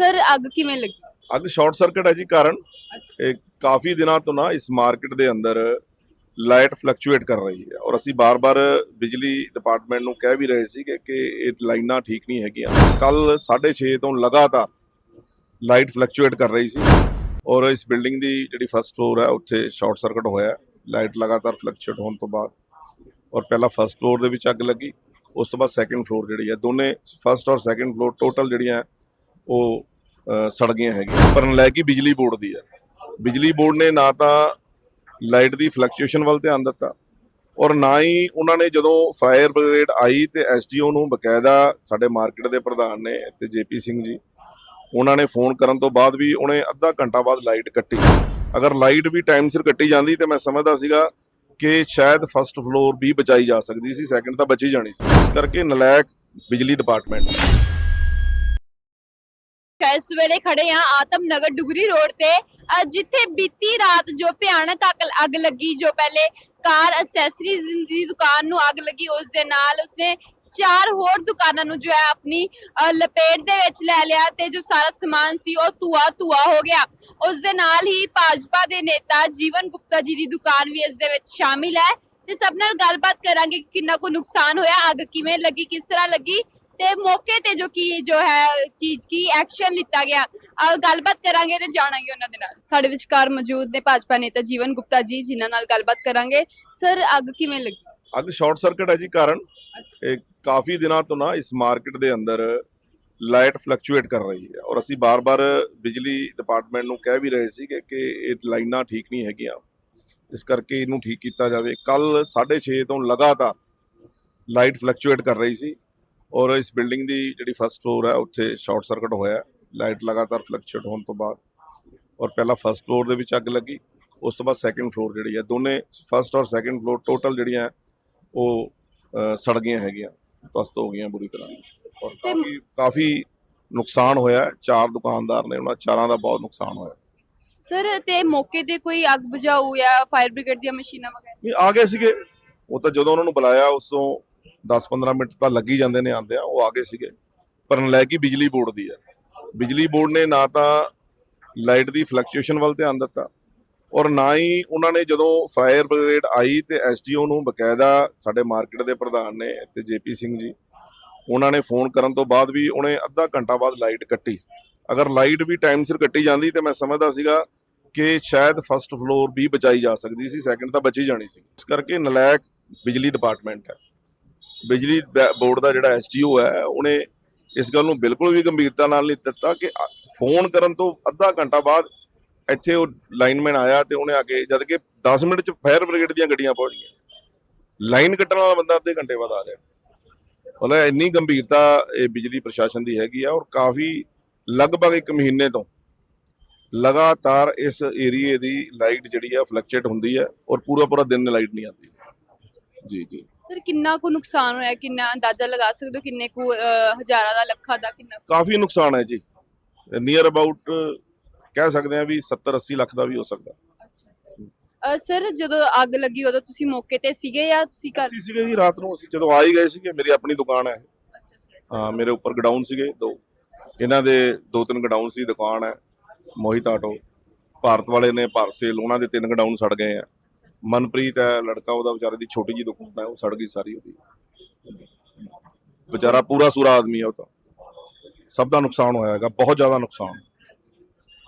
Sir ਅੱਗ ਕਿਵੇਂ ਲੱਗੀ? ਅੱਗ ਸ਼ਾਰਟ ਸਰਕਟ ਹੈ ਜੀ ਕਾਰਨ। ਇਹ ਕਾਫੀ ਦਿਨਾਂ ਤੋਂ ਨਾ ਇਸ ਮਾਰਕੀਟ ਦੇ ਅੰਦਰ ਲਾਈਟ ਫਲਕਚੁਏਟ ਕਰ ਰਹੀ ਹੈ ਔਰ ਅਸੀਂ ਬਾਰ-ਬਾਰ ਬਿਜਲੀ ਡਿਪਾਰਟਮੈਂਟ ਨੂੰ ਕਹਿ ਵੀ ਰਹੇ ਸੀ ਕਿ ਕਿ ਇਹ ਲਾਈਨਾਂ ਠੀਕ ਨਹੀਂ ਹੈਗੀਆਂ। ਕੱਲ 6:30 ਤੋਂ ਲਗਾਤਾਰ ਲਾਈਟ ਫਲਕਚੁਏਟ ਕਰ ਰਹੀ ਸੀ ਔਰ ਇਸ ਬਿਲਡਿੰਗ ਦੀ ਜਿਹੜੀ ਫਰਸਟ ਫਲੋਰ ਹੈ ਉੱਥੇ ਸ਼ਾਰਟ ਸਰਕਟ ਹੋਇਆ ਲਾਈਟ ਲਗਾਤਾਰ ਫਲਕਚੁਏਟ ਹੋਣ ਤੋਂ ਬਾਅਦ ਔਰ ਪਹਿਲਾਂ ਫਰਸਟ ਫਲੋਰ ਦੇ ਵਿੱਚ ਅੱਗ ਲੱਗੀ। ਉਸ ਤੋਂ ਬਾਅਦ ਸੈਕੰਡ ਫਲੋਰ ਜਿਹੜੀ ਹੈ ਦੋਨੇ ਫਰਸਟ ਔਰ ਸੈਕੰਡ ਫਲੋਰ ਟੋਟਲ ਜਿਹੜੀਆਂ ਉਹ ਸੜ ਗਈਆਂ ਹੈਗੀਆਂ। ਪਰ ਲੈ ਬਿਜਲੀ ਬੋਰਡ ਦੀ ਹੈ ਬਿਜਲੀ ਬੋਰਡ ਨੇ ਨਾ ਤਾਂ ਲਾਈਟ ਦੀ ਫਲਕਚੁਏਸ਼ਨ ਵੱਲ ਧਿਆਨ ਦਿੱਤਾ ਔਰ ਨਾ ਹੀ ਉਹਨਾਂ ਨੇ ਜਦੋਂ ਫਾਇਰ ਬ੍ਰਿਗੇਡ ਆਈ ਤੇ ਐਸਡੀਓ ਨੂੰ ਬਕਾਇਦਾ ਸਾਡੇ ਮਾਰਕੀਟ ਦੇ ਪ੍ਰਧਾਨ ਨੇ ਤੇ ਜੇਪੀ ਸਿੰਘ ਜੀ, ਉਹਨਾਂ ਨੇ ਫੋਨ ਕਰਨ ਤੋਂ ਬਾਅਦ ਵੀ ਉਹਨੇ ਅੱਧਾ ਘੰਟਾ ਬਾਅਦ ਲਾਈਟ ਕੱਟੀ। ਅਗਰ ਲਾਈਟ ਵੀ ਟਾਈਮ ਸਿਰ ਕੱਟੀ ਜਾਂਦੀ ਤੇ ਮੈਂ ਸਮਝਦਾ ਸੀਗਾ ਕਿ ਸ਼ਾਇਦ ਫਸਟ ਫਲੋਰ ਵੀ ਬਚਾਈ ਜਾ ਸਕਦੀ ਸੀ, ਸੈਕੰਡ ਤਾਂ ਬਚੀ ਜਾਣੀ ਸੀ। ਇਸ ਕਰਕੇ ਨਲਾਇਕ ਬਿਜਲੀ ਡਿਪਾਰਟਮੈਂਟ ਇਸ ਵੇਲੇ ਖੜੇ ਆ ਆਤਮ ਨਗਰ ਡੁਗਰੀ ਰੋਡ ਤੇ ਜਿੱਥੇ ਬੀਤੀ ਰਾਤ ਜੋ ਭਿਆਨਕ ਅੱਗ- ਲੱਗੀ, ਜੋ ਪਹਿਲੇ ਕਾਰ ਅਸੈਸਰੀਜ਼ ਦੀ ਦੁਕਾਨ ਨੂੰ ਅੱਗ ਲੱਗੀ, ਉਸ ਦੇ ਨਾਲ ਉਸਨੇ ਚਾਰ ਹੋਰ ਦੁਕਾਨਾਂ ਨੂੰ ਜੋ ਹੈ ਆਪਣੀ ਲਪੇਟ ਦੇ ਵਿੱਚ ਲੈ ਲਿਆ ਤੇ ਜੋ ਸਾਰਾ ਸਮਾਨ ਸੀ ਉਹ ਧੂਆ ਧੂਆ ਹੋ ਗਿਆ। ਉਸ ਦੇ ਨਾਲ ਹੀ ਭਾਜਪਾ ਦੇ ਨੇਤਾ ਜੀਵਨ ਗੁਪਤਾ ਜੀ ਦੀ ਦੁਕਾਨ ਵੀ ਇਸ ਦੇ ਵਿੱਚ ਸ਼ਾਮਿਲ ਹੈ। ਤੇ ਸਭ ਨਾਲ ਗੱਲਬਾਤ ਕਰਾਂਗੇ ਕਿ ਕਿੰਨਾ ਕੋ ਨੁਕਸਾਨ ਹੋਇਆ, ਅੱਗ ਕਿਵੇਂ ਲੱਗੀ, ਕਿਸ ਤਰ੍ਹਾਂ ਲੱਗੀ। ਤੇ ਮੌਕੇ ਤੇ ਜੋ ਕੀ ਜੋ ਹੈ ਚੀਜ਼ ਕੀ ਐਕਸ਼ਨ ਲਿੱਤਾ ਗਿਆ। ਆ ਗੱਲਬਾਤ ਕਰਾਂਗੇ ਤੇ ਜਾਣਾਂਗੇ ਉਹਨਾਂ ਦੇ ਨਾਲ। ਸਾਡੇ ਵਿਚਕਾਰ ਮੌਜੂਦ ਨੇ ਭਾਜਪਾ ਨੇਤਾ ਜੀਵਨ ਗੁਪਤਾ ਜੀ ਜਿਨ੍ਹਾਂ ਨਾਲ ਗੱਲਬਾਤ ਕਰਾਂਗੇ। ਸਰ ਅੱਗ ਕਿਵੇਂ ਲੱਗੀ? ਅੱਗ ਸ਼ਾਰਟ ਸਰਕਟ ਹੈ ਜੀ ਕਾਰਨ। ਇਹ ਕਾਫੀ ਦਿਨਾਂ ਤੋਂ ਨਾ ਇਸ ਮਾਰਕੀਟ ਦੇ ਅੰਦਰ ਲਾਈਟ ਫਲਕਚੁਏਟ ਕਰ ਰਹੀ ਹੈ। ਔਰ ਅਸੀਂ ਬਾਰ-ਬਾਰ ਬਿਜਲੀ ਡਿਪਾਰਟਮੈਂਟ ਨੂੰ ਕਹਿ ਵੀ ਰਹੇ ਸੀ ਕਿ ਕਿ ਇਹ ਲਾਈਨਾਂ ਠੀਕ ਨਹੀਂ ਹੈਗੀਆਂ। ਇਸ ਕਰਕੇ ਇਹਨੂੰ ਠੀਕ ਕੀਤਾ ਜਾਵੇ। ਕੱਲ 6:30 ਤੋਂ ਲਗਾਤਾਰ ਲਾਈਟ ਫਲਕਚੁਏਟ ਕਰ ਰਹੀ ਸੀ। ਔਰ ਇਸ ਬਿਲਡਿੰਗ ਦੀ ਜਿਹੜੀ ਫਰਸਟ ਫਲੋਰ ਹੈ ਉੱਥੇ ਸ਼ਾਰਟ ਸਰਕਟ ਹੋਇਆ ਲਾਈਟ ਲਗਾਤਾਰ ਫਲਕਚੁਏਟ ਹੋਣ ਤੋਂ ਬਾਅਦ। ਔਰ ਪਹਿਲਾਂ ਫਰਸਟ ਫਲੋਰ ਦੇ ਵਿੱਚ ਅੱਗ ਲੱਗੀ ਉਸ ਤੋਂ ਬਾਅਦ ਸੈਕੰਡ ਫਲੋਰ ਜਿਹੜੀ ਹੈ ਦੋਨੇ ਫਰਸਟ ਔਰ ਸੈਕੰਡ ਫਲੋਰ ਟੋਟਲ ਜਿਹੜੀਆਂ ਉਹ ਸੜ ਗਈਆਂ ਹੈਗੀਆਂ ਪਸਤ ਹੋ ਗਈਆਂ ਬੁਰੀ ਤਰ੍ਹਾਂ। ਔਰ ਕਾਫੀ ਕਾਫੀ ਨੁਕਸਾਨ ਹੋਇਆ। ਚਾਰ ਦੁਕਾਨਦਾਰ ਨੇ ਉਹਨਾਂ ਚਾਰਾਂ ਦਾ ਬਹੁਤ ਨੁਕਸਾਨ ਹੋਇਆ ਸਰ ਤੇ ਮੌਕੇ ਤੇ ਕੋਈ ਅੱਗ ਬੁਝਾਊ ਜਾਂ ਫਾਇਰ ਬ੍ਰਿਗੇਡ ਦੀਆਂ ਮਸ਼ੀਨਾਂ ਵਗੈਰਾ? ਨਹੀਂ ਆ ਗਏ ਸੀਗੇ। ਉਹ ਤਾਂ ਜਦੋਂ ਉਹਨਾਂ ਨੂੰ ਬੁਲਾਇਆ ਉਸ ਤੋਂ 10-15 ਮਿੰਟ ਤਾਂ ਲੱਗ ਹੀ ਜਾਂਦੇ ਨੇ ਆਂਦੇ ਆ ਉਹ ਆ ਗਏ ਸੀਗੇ। ਪਰ ਨਲਾਇਕੀ ਬਿਜਲੀ ਬੋਰਡ ਦੀ ਹੈ। ਬਿਜਲੀ ਬੋਰਡ ਨੇ ਨਾ ਤਾਂ ਲਾਈਟ ਦੀ ਫਲਕਚੁਏਸ਼ਨ ਵੱਲ ਧਿਆਨ ਦਿੱਤਾ ਔਰ ਨਾ ਹੀ ਉਹਨਾਂ ਨੇ ਜਦੋਂ ਫਾਇਰ ਬ੍ਰਿਗੇਡ ਆਈ ਤੇ ਐਸਡੀਓ ਨੂੰ ਬਕਾਇਦਾ ਸਾਡੇ ਮਾਰਕੀਟ ਦੇ ਪ੍ਰਧਾਨ ਨੇ ਤੇ ਜੇਪੀ ਸਿੰਘ ਜੀ, ਉਹਨਾਂ ਨੇ ਫੋਨ ਕਰਨ ਤੋਂ ਬਾਅਦ ਵੀ ਉਹਨੇ ਅੱਧਾ ਘੰਟਾ ਬਾਅਦ ਲਾਈਟ ਕੱਟੀ। ਅਗਰ ਲਾਈਟ ਵੀ ਟਾਈਮ ਸਿਰ ਕੱਟੀ ਜਾਂਦੀ ਤੇ ਮੈਂ ਸਮਝਦਾ ਸੀਗਾ ਕਿ ਸ਼ਾਇਦ ਫਸਟ ਫਲੋਰ ਵੀ ਬਚਾਈ ਜਾ ਸਕਦੀ ਸੀ, ਸੈਕੰਡ ਤਾਂ ਬਚੀ ਜਾਣੀ ਸੀ। ਇਸ ਕਰਕੇ ਨਲਾਇਕ ਬਿਜਲੀ ਡਿਪਾਰਟਮੈਂਟ ਹੈ। ਬਿਜਲੀ ਬੈ- ਬੋਰਡ ਦਾ ਜਿਹੜਾ ਐਸਟੀਓ ਹੈ, ਉਹਨੇ ਇਸ ਗੱਲ ਨੂੰ ਬਿਲਕੁਲ ਵੀ ਗੰਭੀਰਤਾ ਨਾਲ ਨਹੀਂ ਦਿੱਤਾ ਕਿ ਫੋਨ ਕਰਨ ਤੋਂ ਅੱਧਾ ਘੰਟਾ ਬਾਅਦ ਇੱਥੇ ਉਹ ਲਾਈਨਮੈਨ ਆਇਆ ਤੇ ਉਹਨੇ ਆ ਕੇ ਜਦ ਕਿ 10 ਮਿੰਟ ਚ ਫਾਇਰ ਬ੍ਰਿਗੇਡ ਦੀਆਂ ਗੱਡੀਆਂ ਪਹੁੰਚ ਗਈਆਂ। ਲਾਈਨ ਕੱਟਣ ਵਾਲਾ ਬੰਦਾ ਅੱਧੇ ਘੰਟੇ ਬਾਅਦ ਆ ਰਿਹਾ। ਮਤਲਬ ਇੰਨੀ ਗੰਭੀਰਤਾ ਇਹ ਬਿਜਲੀ ਪ੍ਰਸ਼ਾਸਨ ਦੀ ਹੈਗੀ ਆ ਔਰ ਕਾਫੀ ਲਗਭਗ ਇੱਕ ਮਹੀਨੇ ਤੋਂ ਲਗਾਤਾਰ ਇਸ ਏਰੀਏ ਦੀ ਲਾਈਟ ਜਿਹੜੀ ਆ ਫਲਕਚੁਏਟ ਹੁੰਦੀ ਹੈ ਔਰ ਪੂਰਾ ਪੂਰਾ ਦਿਨ ਲਾਈਟ ਨਹੀਂ ਆਉਂਦੀ। ਜੀ ਜੀ। ਸਰ ਕਿੰਨਾ ਕੁ ਨੁਕਸਾਨ ਹੋਇਆ? ਕਿੰਨਾ ਅੰਦਾਜ਼ਾ ਲਗਾ ਸਕਦੇ ਹੋ? ਕਿੰਨੇ ਕੁ ਹਜ਼ਾਰਾਂ ਦਾ ਲੱਖਾਂ ਦਾ ਕਿੰਨਾ ਕੁ? ਕਾਫੀ ਨੁਕਸਾਨ ਹੈ ਜੀ। ਨੀਅਰ ਅਬਾਊਟ ਕਹਿ ਸਕਦੇ ਆ ਵੀ 70 80 ਲੱਖ ਦਾ ਵੀ ਹੋ ਸਕਦਾ। ਸਰ। ਜਦੋਂ ਅੱਗ ਲੱਗੀ ਉਦੋਂ ਤੁਸੀਂ ਮੌਕੇ ਤੇ ਸੀਗੇ ਜਾਂ ਤੁਸੀਂ ਘਰ? ਅਸੀਂ ਸੀਗੇ ਜੀ ਰਾਤ ਨੂੰ ਅਸੀਂ ਜਦੋਂ ਆ ਹੀ ਗਏ ਸੀਗੇ ਮੇਰੀ ਆਪਣੀ ਦੁਕਾਨ ਹੈ। ਹਾਂ ਮੇਰੇ ਉੱਪਰ ਗਡਾਊਨ ਸੀਗੇ ਦੋ। ਇਹਨਾਂ ਦੇ ਦੋ ਤਿੰਨ ਗਡਾਊਨ ਸੀ ਦੁਕਾਨ ਹੈ ਮੋਹਿਤ ਆਟੋ। ਭਾਰਤ ਵਾਲੇ ਨੇ ਭਾਰਤ ਸੇਲ ਉਹਨਾਂ ਦੇ ਤਿੰਨ ਗਡਾਊਨ ਸੜ ਗਏ ਆ। ਮਨਪ੍ਰੀਤ ਹੈ ਲੜਕਾ ਉਹਦਾ ਵਿਚਾਰੇ ਦੀ ਛੋਟੀ ਜੀ ਦੁਕਾਨ ਹੈ ਉਹ ਸੜ ਗਈ ਸਾਰੀ ਉਹਦੀ। ਵਿਚਾਰਾ ਪੂਰਾ ਸੂਰਾ ਆਦਮੀ ਹੈ ਉਹ ਤਾਂ। ਸਭ ਦਾ ਨੁਕਸਾਨ ਹੋਇਆ ਹੈਗਾ ਬਹੁਤ ਜ਼ਿਆਦਾ ਨੁਕਸਾਨ।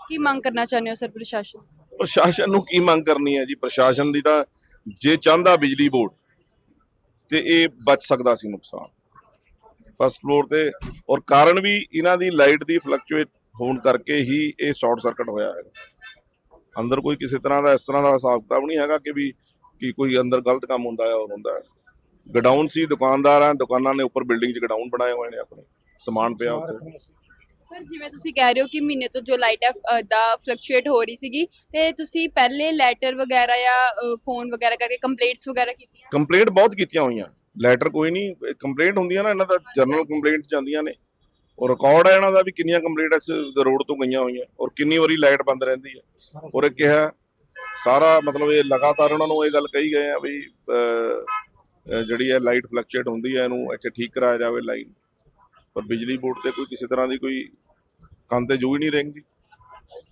ਕੀ ਮੰਗ ਕਰਨਾ ਚਾਹੁੰਦੇ ਹੋ ਸਰ ਪ੍ਰਸ਼ਾਸਨ? ਪ੍ਰਸ਼ਾਸਨ ਨੂੰ ਕੀ ਮੰਗ ਕਰਨੀ ਹੈ ਜੀ? ਪ੍ਰਸ਼ਾਸਨ ਦੀ ਤਾਂ ਜੇ ਚਾਹੁੰਦਾ ਬਿਜਲੀ ਬੋਰਡ ਤੇ ਇਹ ਬਚ ਸਕਦਾ ਸੀ ਨੁਕਸਾਨ। ਫਸਟ ਫਲੋਰ ਤੇ ਔਰ ਕਾਰਨ ਵੀ ਇਹਨਾਂ ਦੀ ਲਾਈਟ ਦੀ ਫਲਕਚੁਏਟ ਹੋਣ ਕਰਕੇ ਹੀ ਇਹ ਸ਼ਾਰਟ ਸਰਕਟ ਹੋਇਆ ਹੈ ਅੰਦਰ ਕੋਈ ਕਿਸੇ ਤਰ੍ਹਾਂ ਦਾ ਇਸ ਤਰ੍ਹਾਂ ਦਾ ਹਿਸਾਬ ਕਿਤਾਬ ਨਹੀਂ ਹੈਗਾ ਕਿ ਵੀ ਕਿ ਕੋਈ ਅੰਦਰ ਗਲਤ ਕੰਮ ਹੁੰਦਾ ਹੈ ਔਰ ਹੁੰਦਾ ਹੈ। ਗਡਾਊਨ ਸੀ ਦੁਕਾਨਦਾਰ ਆ ਦੁਕਾਨਾਂ ਨੇ ਉੱਪਰ ਬਿਲਡਿੰਗ 'ਚ ਗਡਾਊਨ ਬਣਾਏ ਹੋਏ ਨੇ ਆਪਣੇ ਸਮਾਨ ਪਿਆ ਉੱਤੇ ਸਰ ਜਿਵੇਂ ਤੁਸੀਂ ਕਹਿ ਰਹੇ ਹੋ ਕਿ ਮਹੀਨੇ ਤੋਂ ਜੋ ਲਾਈਟ ਦਾ ਫਲਕਚੁਏਟ ਹੋ ਰਹੀ ਸੀਗੀ ਤੇ ਤੁਸੀਂ ਪਹਿਲੇ ਲੈਟਰ ਵਗੈਰਾ ਜਾਂ ਫੋਨ ਵਗੈਰਾ ਕਰਕੇ ਕੰਪਲੇਂਟਸ ਵਗੈਰਾ ਕੀਤੀਆਂ? ਕੰਪਲੇਂਟ ਬਹੁਤ ਕੀਤੀਆਂ ਹੋਈਆਂ। ਲੈਟਰ ਕੋਈ ਨਹੀਂ ਕੰਪਲੇਂਟ ਹੁੰਦੀਆਂ ਨਾ ਇਹਨਾਂ ਦਾ ਜਨਰਲ ਕੰਪਲੇਂਟ ਜਾਂਦੀਆਂ ਨੇ। ਔਰ ਰਿਕਾਰਡ ਹੈ ਇਹਨਾਂ ਦਾ ਵੀ ਕਿੰਨੀਆਂ ਕੰਪਲੀਟ ਇਸ ਰੋਡ ਤੋਂ ਗਈਆਂ ਹੋਈਆਂ, ਔਰ ਕਿੰਨੀ ਵਾਰੀ ਲਾਈਟ ਬੰਦ ਰਹਿੰਦੀ ਹੈ। ਔਰ ਇਹ ਕਿਹਾ, ਸਾਰਾ ਮਤਲਬ ਇਹ ਲਗਾਤਾਰ ਉਹਨਾਂ ਨੂੰ ਇਹ ਗੱਲ ਕਹੀ ਗਏ ਆ ਵੀ ਜਿਹੜੀ ਹੈ ਲਾਈਟ ਫਲਕਚੁਏਟ ਹੁੰਦੀ ਹੈ, ਇਹਨੂੰ ਇੱਥੇ ਠੀਕ ਕਰਾਇਆ ਜਾਵੇ ਲਾਈਨ ਪਰ ਬਿਜਲੀ ਬੋਰਡ ਤੇ ਕੋਈ ਕਿਸੇ ਤਰ੍ਹਾਂ ਦੀ ਕੋਈ ਕੰਨ ਤੇ ਜੂ ਹੀ ਨਹੀਂ ਰਹਿੰਦੀ।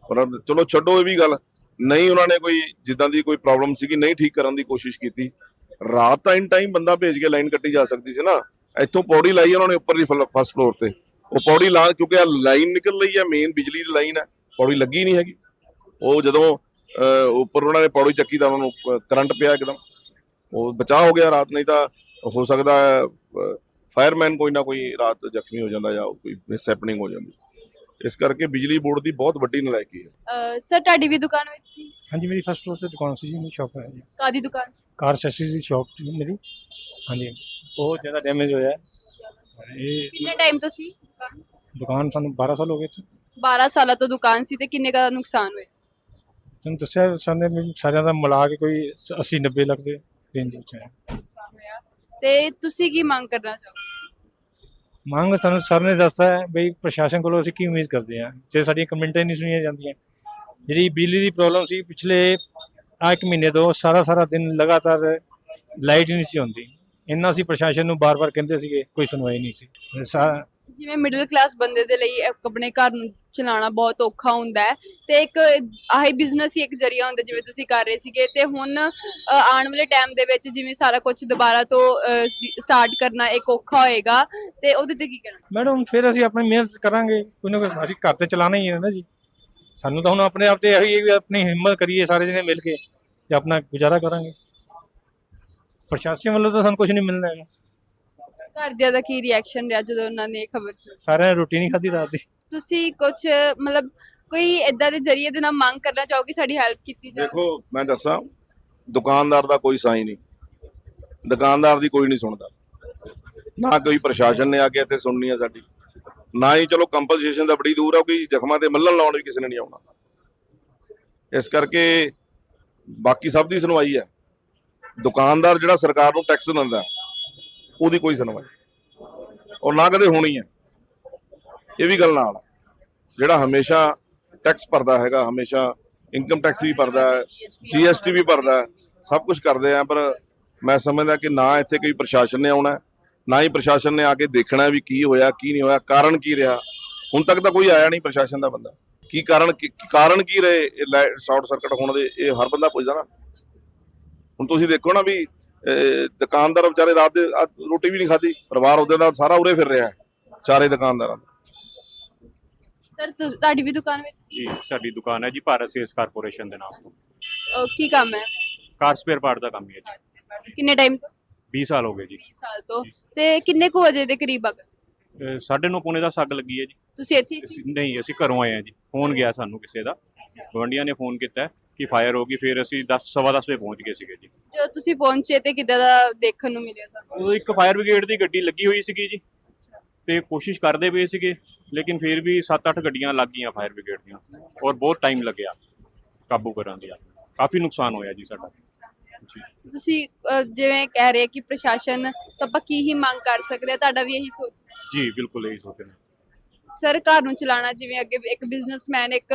ਪਰ ਚਲੋ ਛੱਡੋ ਇਹ ਵੀ ਗੱਲ। ਨਹੀਂ ਉਹਨਾਂ ਨੇ ਕੋਈ ਜਿੱਦਾਂ ਦੀ ਕੋਈ ਪ੍ਰੋਬਲਮ ਸੀਗੀ, ਨਹੀਂ ਠੀਕ ਕਰਨ ਦੀ ਕੋਸ਼ਿਸ਼ ਕੀਤੀ। ਰਾਤ ਤਾਂ ਟਾਈਮ ਬੰਦਾ ਭੇਜ ਕੇ ਲਾਈਨ ਕੱਟੀ ਜਾ ਸਕਦੀ ਸੀ ਨਾ। ਇੱਥੋਂ ਪੌੜੀ ਲਾਈ ਉਹਨਾਂ ਨੇ ਉੱਪਰ ਦੀ ਫਸਟ ਫਲੋਰ ਤੇ। ਉਹ ਪੌੜੀ ਲਾ ਕਿਉਂਕਿ ਆ ਲਾਈਨ ਨਿਕਲ ਰਹੀ ਹੈ ਮੇਨ ਬਿਜਲੀ ਦੀ ਲਾਈਨ ਹੈ ਪੌੜੀ ਲੱਗੀ ਨਹੀਂ ਹੈਗੀ। ਉਹ ਜਦੋਂ ਉੱਪਰ ਉਹਨਾਂ ਨੇ ਪੌੜੀ ਚੱਕੀ ਤਾਂ ਉਹਨਾਂ ਨੂੰ ਕਰੰਟ ਪਿਆ ਇੱਕਦਮ। ਉਹ ਬਚਾਅ ਹੋ ਗਿਆ ਰਾਤ ਨਹੀਂ ਤਾਂ ਹੋ ਸਕਦਾ ਫਾਇਰਮੈਨ ਕੋਈ ਨਾ ਕੋਈ ਰਾਤ ਜ਼ਖਮੀ ਹੋ ਜਾਂਦਾ ਜਾਂ ਕੋਈ ਮਿਸ ਹੈਪਨਿੰਗ ਹੋ ਜਾਂਦੀ। ਇਸ ਕਰਕੇ ਬਿਜਲੀ ਬੋਰਡ ਦੀ ਬਹੁਤ ਵੱਡੀ ਨਲਾਇਕੀ ਹੈ। ਸਰ ਤੁਹਾਡੀ ਵੀ ਦੁਕਾਨ ਵਿੱਚ ਸੀ? ਹਾਂਜੀ ਮੇਰੀ ਫਸਟ ਫਲੋਰ ਤੇ ਦੁਕਾਨ ਸੀ ਜੀ ਮੇਰੀ ਸ਼ਾਪ ਹੈ ਜੀ। ਕਾਦੀ ਦੁਕਾਨ? ਕਾਰ ਸੈਸਰੀਜ਼ ਦੀ ਸ਼ਾਪ ਸੀ ਮੇਰੀ। ਹਾਂਜੀ। ਬਹੁਤ ਜ਼ਿਆਦਾ ਡੈਮੇਜ ਹੋਇਆ। ਹੈ ਇਹ ਕਿੰਨੇ ਟਾਈਮ ਤੋਂ ਸੀ? ਦੁਕਾਨ ਦੁਕਾਨ ਸਾਨੂੰ 12 ਸਾਲ ਹੋ ਗਏ ਇੱਥੇ। 12 ਸਾਲਾਂ ਤੋਂ ਦੁਕਾਨ ਸੀ ਤੇ ਕਿੰਨੇ ਦਾ ਨੁਕਸਾਨ ਹੋਇਆ? ਤੁਹਾਨੂੰ ਦੱਸਿਆ ਸਾਨੇ ਵੀ ਸਾਰਿਆਂ ਦਾ ਮਿਲਾ ਕੇ ਕੋਈ 80 90 ਲੱਖ ਦੇ ਰੇਂਜ ਵਿੱਚ ਹੈ ਨੁਕਸਾਨ ਹੋਇਆ। ਤੇ ਤੁਸੀਂ ਕੀ ਮੰਗ ਕਰਨਾ ਚਾਹੋਗੇ? ਮੰਗ ਸਾਨੂੰ ਸਰ ਨੇ ਦੱਸਤਾ ਹੈ ਬਈ ਪ੍ਰਸ਼ਾਸਨ ਕੋਲੋਂ ਅਸੀਂ ਕੀ ਉਮੀਦ ਕਰਦੇ ਹਾਂ? ਜੇ ਸਾਡੀਆਂ ਕਮੈਂਟਾਂ ਨਹੀਂ ਸੁਣੀਆਂ ਜਾਂਦੀਆਂ। ਜਿਹੜੀ ਬਿਜਲੀ ਦੀ ਪ੍ਰੋਬਲਮ ਸੀ ਪਿਛਲੇ ਆ ਇੱਕ ਮਹੀਨੇ ਤੋਂ ਸਾਰਾ ਸਾਰਾ ਦਿਨ ਲਗਾਤਾਰ ਲਾਈਟ ਨਹੀਂ ਸੀ ਹੁੰਦੀ ਇੰਨਾ ਅਸੀਂ ਪ੍ਰਸ਼ਾਸਨ ਨੂੰ ਬਾਰ-ਬਾਰ ਕਹਿੰਦੇ ਸੀਗੇ ਕੋਈ ਸੁਣਵਾਈ ਨਹੀਂ ਸੀ। ਸਾ- ਜਿਵੇਂ ਮਿਡਲ ਕਲਾਸ ਬੰਦੇ ਦੇ ਲਈ ਇੱਕ ਆਪਣੇ ਘਰ ਨੂੰ ਚਲਾਉਣਾ ਬਹੁਤ ਔਖਾ ਹੁੰਦਾ ਹੈ ਤੇ ਇੱਕ ਆਹੀ ਬਿਜ਼ਨਸ ਹੀ ਇੱਕ ਜ਼ਰੀਆ ਹੁੰਦਾ ਜਿਵੇਂ ਤੁਸੀਂ ਕਰ ਰਹੇ ਸੀਗੇ ਤੇ ਹੁਣ ਅ, ਆਉਣ ਵਾਲੇ ਟਾਈਮ ਦੇ ਵਿੱਚ ਜਿਵੇਂ ਸਾਰਾ ਕੁਝ ਦੁਬਾਰਾ ਤੋਂ ਸਟਾਰਟ ਕਰਨਾ ਇੱਕ ਔਖਾ ਹੋਏਗਾ ਤੇ ਉਹਦੇ ਤੇ ਕੀ ਕਰਨਾ ਮੈਡਮ ਫਿਰ ਅਸੀਂ ਆਪਣੀ ਮਿਹਨਤ ਕਰਾਂਗੇ ਕੋਈ ਨਾ ਕੋਈ ਅਸੀਂ ਘਰ ਤੇ ਚਲਾਣਾ ਹੀ ਹੈ ਨਾ ਜੀ। ਸਾਨੂੰ ਤਾਂ ਹੁਣ ਆਪਣੇ ਆਪ ਤੇ ਇਹੀ ਹੈ ਵੀ ਆਪਣੀ ਹਿੰਮਤ ਕਰੀਏ ਸਾਰੇ ਜਣੇ ਮਿਲ ਕੇ ਤੇ ਆਪਣਾ ਗੁਜ਼ਾਰਾ ਕਰਾਂਗੇ। ਪ੍ਰਸ਼ਾਸਨ ਵੱਲੋਂ ਤਾਂ ਸਾਨੂੰ ਕੁਝ ਨਹੀਂ ਮਿਲਣਾ ਹੈਗਾ। ਘਰਦਿਆਂ ਦਾ ਕੀ ਰਿਐਕਸ਼ਨ ਰਿਹਾ ਜਦੋਂ ਉਹਨਾਂ ਨੇ ਇਹ ਖਬਰ ਸੁਣੀ? ਸਾਰਿਆਂ ਨੇ ਰੋਟੀ ਨਹੀਂ ਖਾਧੀ ਰਾਤ ਦੀ। ਤੁਸੀਂ ਕੁਝ ਮਤਲਬ ਕੋਈ ਇਦਾਂ ਦੇ ਜ਼ਰੀਏ ਦੇ ਨਾਲ ਮੰਗ ਕਰਨਾ ਚਾਹੋਗੇ ਸਾਡੀ ਹੈਲਪ ਕੀਤੀ ਜਾਵੇ? ਦੇਖੋ ਮੈਂ ਦੱਸਾਂ ਦੁਕਾਨਦਾਰ ਦਾ ਕੋਈ ਸਾਈ ਨਹੀਂ। ਦੁਕਾਨਦਾਰ ਦੀ ਕੋਈ ਨਹੀਂ ਸੁਣਦਾ। ਨਾ ਕੋਈ ਪ੍ਰਸ਼ਾਸਨ ਨੇ ਆ ਕੇ ਇੱਥੇ ਸੁਣਨੀ ਆ ਸਾਡੀ। ਨਾ ਹੀ ਚਲੋ ਕੰਪਨਸੇਸ਼ਨ ਦਾ ਬੜੀ ਦੂਰ ਆ ਕੋਈ ਜ਼ਖਮਾਂ ਤੇ ਮੱਲਣ ਲਾਉਣ ਵੀ ਕਿਸੇ ਨੇ ਨਹੀਂ ਆਉਣਾ। ਇਸ ਕਰਕੇ ਬਾਕੀ ਸਭ ਦੀ ਸੁਣਵਾਈ ਹੈ। ਦੁਕਾਨਦਾਰ ਜਿਹੜਾ ਸਰਕਾਰ ਨੂੰ ਟੈਕਸ ਦਿੰਦਾ ਉਹਦੀ ਕੋਈ ਸੁਣਵਾਈ ਔਰ ਨਾ ਕਦੇ ਹੋਣੀ ਹੈ। ਇਹ ਵੀ ਗੱਲ ਨਾਲ ਆ। ਜਿਹੜਾ ਹਮੇਸ਼ਾ ਟੈਕਸ ਭਰਦਾ ਹੈਗਾ, ਹਮੇਸ਼ਾ ਇਨਕਮ ਟੈਕਸ ਵੀ ਭਰਦਾ ਹੈ ਜੀਐਸਟੀ ਵੀ ਭਰਦਾ ਹੈ, ਸਭ ਕੁਝ ਕਰਦੇ ਆ, ਪਰ ਮੈਂ ਸਮਝਦਾ ਕਿ ਨਾ ਇੱਥੇ ਕੋਈ ਪ੍ਰਸ਼ਾਸਨ ਨੇ ਆਉਣਾ ਨਾ ਹੀ ਪ੍ਰਸ਼ਾਸਨ ਨੇ ਆ ਕੇ ਦੇਖਣਾ ਵੀ ਕੀ ਹੋਇਆ, ਕੀ ਨਹੀਂ ਹੋਇਆ, ਕਾਰਨ ਕੀ ਰਿਹਾ। ਹੁਣ ਤੱਕ ਤਾਂ ਕੋਈ ਆਇਆ ਨਹੀਂ ਪ੍ਰਸ਼ਾਸਨ ਦਾ ਬੰਦਾ। ਕੀ ਕਾਰਨ ਕੀ ਕਾਰਨ ਕੀ ਰਹੇ ਇਹ ਸ਼ਾਰਟ ਸਰਕਟ ਹੋਣ ਦੇ, ਇਹ ਹਰ ਬੰਦਾ ਪੁੱਛਦਾ ਨਾ। ਹੁਣ ਤੁਸੀਂ ਦੇਖੋ ਨਾ ਵੀ ਦੁਕਾਨਦਾਰ ਵਿਚਾਰੇ ਰਾਤ ਦੇ ਰੋਟੀ ਵੀ ਨਹੀਂ ਖਾਧੀ ਪਰਿਵਾਰ ਉਹਦੇ ਦਾ ਸਾਰਾ ਉਰੇ ਫਿਰ ਰਿਹਾ ਹੈ ਚਾਰੇ ਦੁਕਾਨਦਾਰਾਂ ਦਾ। ਸਰ ਤੁਸ- ਤੁਹਾਡੀ ਵੀ ਦੁਕਾਨ ਵਿੱਚ ਜੀ ਸਾਡੀ ਦੁਕਾਨ ਹੈ ਜੀ ਭਾਰਤ ਸੇਲਸ ਕਾਰਪੋਰੇਸ਼ਨ ਦੇ ਨਾਮ ਤੋਂ। ਅਹ, ਕੀ ਕੰਮ ਹੈ? ਕਾਰ ਸਪੇਅਰ ਪਾਰਟ ਦਾ ਕੰਮ ਹੀ ਹੈ ਜੀ। ਕਿੰਨੇ ਟਾਈਮ ਤੋਂ? 20 ਸਾਲ ਹੋ ਗਏ ਜੀ। 20 ਸਾਲ ਤੋਂ। ਤੇ ਕਿੰਨੇ ਕੁ ਵਜੇ ਦੇ ਕਰੀਬ ਆ? ਅਹ ਸਾਢੇ ਨੌ ਪੌਣੇ ਦਾ ਸੱਗ ਲੱਗੀ ਹੈ ਜੀ। ਤੁਸੀਂ ਇੱਥੇ ਹੀ ਸੀ? ਅਸੀਂ- ਨਹੀਂ ਅਸੀਂ ਘਰੋਂ ਆਏ ਹਾਂ ਜੀ। ਫੋਨ ਗਿਆ ਸਾਨੂੰ ਕਿਸੇ ਦਾ। ਗਵੰਡੀਆਂ ਨੇ ਫੋਨ ਕੀਤਾ ਕਿ ਫਾਇਰ ਹੋ ਗਈ ਫਿਰ ਅਸੀਂ 10 ਸਵਾ ਦਸ ਵਜੇ ਪਹੁੰਚ ਗਏ ਸੀਗੇ ਜੀ। ਜਦੋਂ ਤੁਸੀਂ ਪਹੁੰਚੇ ਤੇ ਕਿੱਦਾਂ ਦਾ ਦੇਖਣ ਨੂੰ ਮਿਲਿਆ ਤੁਹਾਨੂੰ? ਉਦੋਂ ਇੱਕ ਫਾਇਰ ਬ੍ਰਿਗੇਡ ਦੀ ਗੱਡੀ ਲੱਗੀ ਹੋਈ ਸੀਗੀ ਜੀ ਤੇ ਕੋਸ਼ਿਸ਼ ਕਰਦੇ ਪਏ ਸੀਗੇ ਲੇਕਿਨ ਫਿਰ ਵੀ 7-8 ਗੱਡੀਆਂ ਲੱਗ ਗਈਆਂ ਫਾਇਰ ਬ੍ਰਿਗੇਡ ਦੀਆਂ ਔਰ ਬਹੁਤ ਟਾਈਮ ਲੱਗਿਆ ਕਾਬੂ ਕਰਨ ਦੀ। ਕਾਫੀ ਨੁਕਸਾਨ ਹੋਇਆ ਜੀ ਸਾਡਾ। ਜੀ। ਤੁਸੀਂ ਅਹ, ਜਿਵੇਂ ਕਹਿ ਰਹੇ ਕਿ ਪ੍ਰਸ਼ਾਸਨ ਤਾਂ ਆਪਾਂ ਕੀ ਹੀ ਮੰਗ ਕਰ ਸਕਦੇ ਆ ਤੁਹਾਡਾ ਵੀ ਇਹੀ ਸੋਚ ਜੀ ਬਿਲਕੁਲ ਇਹੀ ਸੋਚ ਰਹੇ ਸਰ ਘਰ ਨੂੰ ਚਲਾਉਣਾ ਜਿਵੇਂ ਅੱਗੇ ਇੱਕ ਬਿਜ਼ਨਸਮੈਨ ਇੱਕ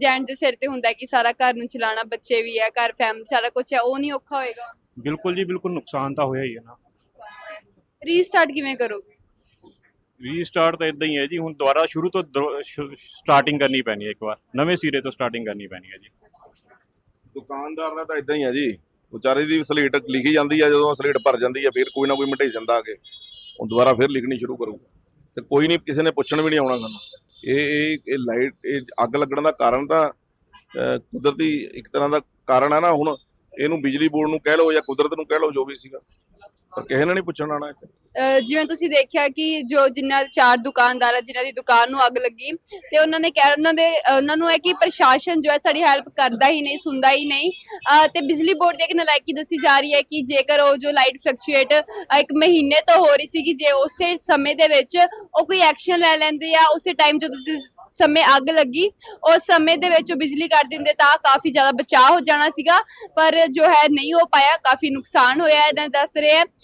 ਜੈਂਟ ਦੇ ਸਿਰ ਤੇ ਹੁੰਦਾ ਹੈ ਕਿ ਸਾਰਾ ਘਰ ਨੂੰ ਚਲਾਉਣਾ ਬੱਚੇ ਵੀ ਹੈ ਘਰ ਫੈਮਿਲੀ ਸਾਰਾ ਕੁਝ ਹੈ ਉਹ ਨਹੀਂ ਔਖਾ ਹੋਏਗਾ? ਬਿਲਕੁਲ ਜੀ ਬਿਲਕੁਲ ਨੁਕਸਾਨ ਤਾਂ ਹੋਇਆ ਹੀ ਹੈ ਨਾ। ਰੀਸਟਾਰਟ ਕਿਵੇਂ ਕਰੋਗੇ? ਰੀਸਟਾਰਟ ਤਾਂ ਇਦਾਂ ਹੀ ਹੈ ਜੀ ਹੁਣ ਦੁਬਾਰਾ ਸ਼ੁਰੂ ਤੋਂ ਸਟਾਰਟਿੰਗ ਕਰਨੀ ਪੈਣੀ ਹੈ ਇੱਕ ਵਾਰ। ਨਵੇਂ ਸਿਰੇ ਤੋਂ ਸਟਾਰਟਿੰਗ ਕਰਨੀ ਪੈਣੀ ਹੈ ਜੀ। ਦੁਕਾਨਦਾਰ ਦਾ ਤਾਂ ਇਦਾਂ ਹੀ ਆ ਜੀ ਵਿਚਾਰੇ ਦੀ ਸਲੇਟ ਲਿਖੀ ਜਾਂਦੀ ਆ ਜਦੋਂ ਸਲੇਟ ਭਰ ਜਾਂਦੀ ਆ ਫਿਰ ਕੋਈ ਨਾ ਕੋਈ ਮਿਟੇ ਜਾਂਦਾ ਆ ਕੇ ਉਹ ਦੁਬਾਰਾ ਫਿਰ ਲਿਖਣੀ ਸ਼ੁਰੂ ਕਰੂਗਾ। ਤੇ ਕੋਈ ਨਹੀਂ, ਕਿਸੇ ਨੇ ਪੁੱਛਣ ਵੀ ਨਹੀਂ ਆਉਣਾ ਸਾਨੂੰ। ਇਹ ਇਹ ਇਹ ਲਾਈਟ, ਇਹ ਅੱਗ ਲੱਗਣ ਦਾ ਕਾਰਨ ਤਾਂ ਕੁਦਰਤੀ ਇੱਕ ਤਰ੍ਹਾਂ ਦਾ ਕਾਰਨ ਹੈ ਨਾ ਹੁਣ। ਇਹਨੂੰ ਬਿਜਲੀ ਬੋਰਡ ਨੂੰ ਕਹਿ ਲਓ ਜਾਂ ਕੁਦਰਤ ਨੂੰ ਕਹਿ ਲਓ, ਜੋ ਵੀ ਸੀਗਾ। ਪਰ ਕਿਸੇ ਨੇ ਨਹੀਂ ਪੁੱਛਣ ਆਉਣਾ ਇੱਥੇ? ਅਹ ਜਿਵੇਂ ਤੁਸੀਂ ਦੇਖਿਆ ਕਿ ਜੋ ਜਿਨ੍ਹਾਂ ਚਾਰ ਦੁਕਾਨਦਾਰ ਆ, ਜਿਨ੍ਹਾਂ ਦੀ ਦੁਕਾਨ ਨੂੰ ਅੱਗ ਲੱਗੀ, ਤੇ ਉਹਨਾਂ ਨੇ ਕਹਿ, ਉਹਨਾਂ ਦੇ ਉਹਨਾਂ ਨੂੰ ਹੈ ਕਿ ਪ੍ਰਸ਼ਾਸਨ ਜੋ ਹੈ ਸਾਡੀ ਹੈਲਪ ਕਰਦਾ ਹੀ ਨਹੀਂ, ਸੁਣਦਾ ਹੀ ਨਹੀਂ। ਅਹ ਤੇ ਬਿਜਲੀ ਬੋਰਡ ਦੀ ਇੱਕ ਨਲਾਇਕੀ ਦੱਸੀ ਜਾ ਰਹੀ ਹੈ ਕਿ ਜੇਕਰ ਉਹ ਜੋ ਲਾਈਟ ਫਲਕਚੁਏਟ ਇੱਕ ਮਹੀਨੇ ਤੋਂ ਹੋ ਰਹੀ ਸੀਗੀ, ਜੇ ਉਸੇ ਸਮੇਂ ਦੇ ਵਿੱਚ ਉਹ ਕੋਈ ਐਕਸ਼ਨ ਲੈ ਲੈਂਦੇ ਆ, ਉਸੇ ਟਾਈਮ ਜਦੋਂ ਜਿਸ ਸਮੇਂ ਅੱਗ ਲੱਗੀ, ਉਸ ਸਮੇਂ ਦੇ ਵਿੱਚ ਉਹ ਬਿਜਲੀ ਕੱਟ ਦਿੰਦੇ, ਤਾਂ ਕਾਫੀ ਜ਼ਿਆਦਾ ਬਚਾਅ ਹੋ ਜਾਣਾ ਸੀਗਾ। ਪਰ ਜੋ ਹੈ ਨਹੀਂ ਹੋ ਪਾਇਆ, ਕਾਫੀ ਨੁਕਸਾਨ ਹੋਇਆ, ਇਹਨਾਂ ਦੱਸ ਰਹੇ ਹੈ।